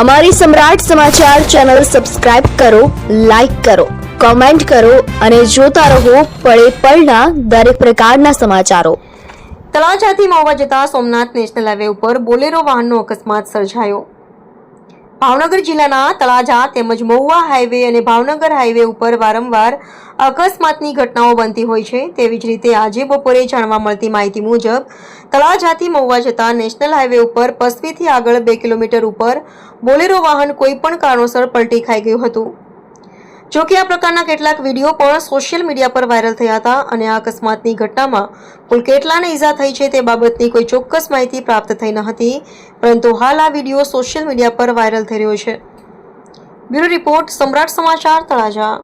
અમારી સમ્રાટ સમાચાર ચેનલ સબસ્ક્રાઇબ કરો, લાઇક કરો, કોમેન્ટ કરો અને જોતા રહો પળે પળના દરેક પ્રકારના સમાચારો. તળાજાથી મોવા જતા સોમનાથ નેશનલ હાઈવે ઉપર બોલેરો વાહનનો અકસ્માત સર્જાયો. ભાવનગર જિલ્લાના તળાજા તેમજ મહુવા હાઈવે અને ભાવનગર હાઈવે ઉપર વારંવાર અકસ્માતની ઘટનાઓ બનતી હોય છે. તેવી જ રીતે આજે બપોરે જાણવા મળતી માહિતી મુજબ તળાજાથી મહુવા જતા નેશનલ હાઈવે ઉપર પસવીથી આગળ બે કિલોમીટર ઉપર બોલેરો વાહન કોઈપણ કારણોસર પલટી ખાઈ ગયું હતું. જો કે આ પ્રકારના કેટલાક વીડિયો પણ સોશિયલ મીડિયા પર વાયરલ થયા હતા અને આ અકસ્માતની ઘટનામાં કુલ કેટલાને ઈજા થઈ છે તે બાબતની કોઈ ચોક્કસ માહિતી પ્રાપ્ત થઈ ન હતી, પરંતુ હાલ આ વીડિયો સોશિયલ મીડિયા પર વાયરલ થઈ રહ્યો છે. બ્યુરો રિપોર્ટ સમ્રાટ સમાચાર તળાજા.